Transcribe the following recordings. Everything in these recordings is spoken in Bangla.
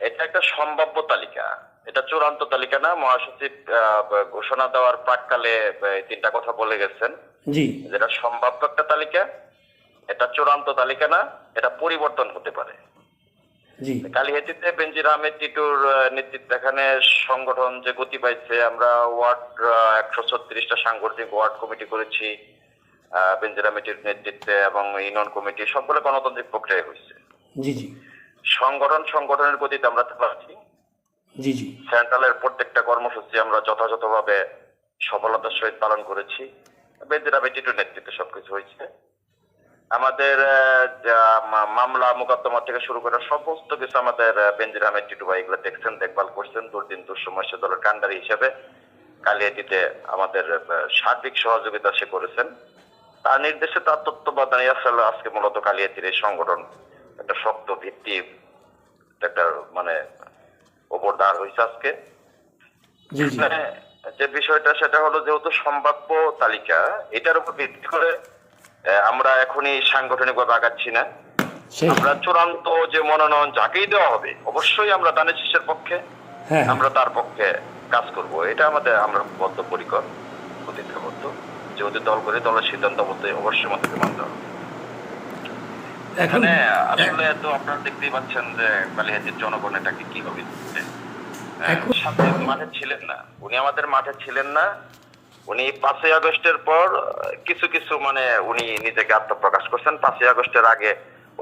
এটা একটা সম্ভাব্য তালিকা। এটা চূড়ান্ত তালিকা না মহাসচিব আহ, ঘোষণা দেওয়ার প্রাককালে তিনটা কথা বলে গেছেন। জি। যেটা সম্ভাব্য একটা তালিকা এটা চূড়ান্ত তালিকা না এটা পরিবর্তন হতে পারে। কালিহাতিতে বেঞ্জির আহমেদ টিটুর নেতৃত্বে এখানে সংগঠন যে গতি পাইছে আমরা ওয়ার্ড একশো ছত্রিশটা সাংগঠনিক ওয়ার্ড কমিটি করেছি আহ, বেঞ্জির আহমেদের নেতৃত্বে এবং ইউনিয়ন কমিটি সবগুলো গণতান্ত্রিক প্রক্রিয়া হয়েছে। জি জি। সংগঠন সংগঠনের গতিতে আমরা জি জি। সেন্ট্রালের প্রত্যেকটা কর্মসূচি আমরা যথাযথভাবে সফলতার সহিত পালন করেছি। বেঞ্জির আহমেদ টিটুর নেতৃত্বে সবকিছু হয়েছে। আমাদের মামলা মোকদ্দমা থেকে শুরু করে সমস্ত কিছু আমাদের আহ, বেনজির আহমেদ টিটু ভাই এগুলো দেখছেন দেখভাল করছেন দুর্দিন দুঃসময় সে দলের কান্ডারি হিসেবে কালিয়াটিতে আমাদের সার্বিক সহযোগিতা সে করেছেন। তার নির্দেশে তার তত্ত্বাবধানে আসলে আজকে মূলত কালিয়াতির এই সংগঠন একটা শক্ত ভিত্তি একটা মানে ওপর দাঁড় হয়েছে আজকে মানে যে বিষয়টা সেটা হলো যেহেতু সম্ভাব্য তালিকা এটার উপর ভিত্তি করে আমরা এখনই সাংগঠনিকভাবে আগাচ্ছি না। আমরা চূড়ান্ত যে মনোনয়ন যাকেই দেওয়া হবে অবশ্যই আমরা দানের শীষের পক্ষে হ্যাঁ আমরা তার পক্ষে কাজ করব। এটা আমাদের আমরা বদ্ধপরিকর প্রতিজ্ঞাবদ্ধ। যেহেতু দল করে দলের সিদ্ধান্ত মধ্যে অবশ্যই আমাদেরকে মানতে হবে। এখানে আসলে তো আপনারা দেখতেই পাচ্ছেন যে কালিহাতির জনগণ এটাকে কীভাবে। হ্যাঁ, সাথে মাঠে ছিলেন না। উনি আমাদের মাঠে ছিলেন না। উনি পাঁচই আগস্টের পর কিছু কিছু মানে উনি নিজেকে আত্মপ্রকাশ করছেন। পাঁচই আগস্টের আগে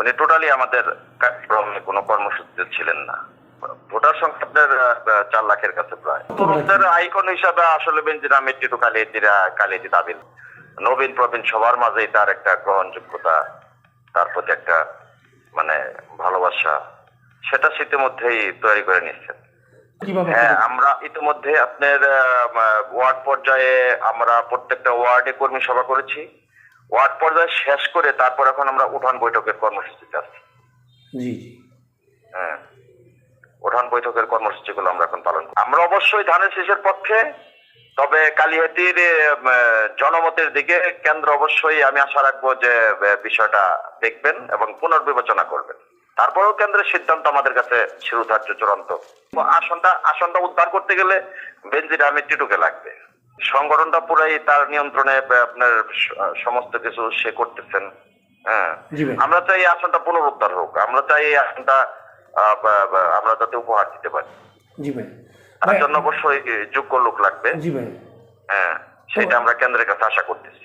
উনি টোটালি আমাদের কার্যক্রমে কোনো কর্মসূচিতে ছিলেন না। ভোটার সংখ্যা চার লাখের কাছে প্রায়। আইকন হিসাবে আসলে বেঞ্জির আহমেদ টিটু কালিয়াতিরা কালিয়াতি দাবিল নবীন প্রবীণ সবার মাঝেই তার একটা গ্রহণযোগ্যতা, তার প্রতি একটা মানে ভালোবাসা, সেটা ইতিমধ্যেই তৈরি করে নিচ্ছেন কীভাবে হ্যাঁ আমরা ইতিমধ্যে আপনার ওয়ার্ড পর্যায়ে আমরা প্রত্যেকটা ওয়ার্ডে কর্মী সভা করেছি। ওয়ার্ড পর্যায়ে শেষ করে তারপর এখন আমরা উঠান বৈঠকের কর্মসূচিতে আছি। জি। জি হ্যাঁ উঠান বৈঠকের কর্মসূচিগুলো আমরা এখন পালন করি। আমরা অবশ্যই ধানের শীষের পক্ষে তবে কালিহাতির জনমতের দিকে কেন্দ্র অবশ্যই আমি আশা রাখব যে বিষয়টা দেখবেন এবং পুনর্বিবেচনা করবেন। তারপরেও কেন্দ্রের সিদ্ধান্ত আমাদের কাছে শিরোধার্য চূড়ান্ত। আসনটা আসনটা উদ্ধার করতে গেলে বেনজির আহমেদ টিটুকে লাগবে। সংগঠনটা পুরাই তার নিয়ন্ত্রণে আপনার সমস্ত কিছু সে করতেছেন। হ্যাঁ। আমরা চাই এই আসনটা পুনরুদ্ধার হোক। আমরা চাই এই আসনটা আমরা যাতে উপহার দিতে পারি। তার জন্য অবশ্যই যোগ্য লোক লাগবে। হ্যাঁ সেটা আমরা কেন্দ্রের কাছে আশা করতেছি।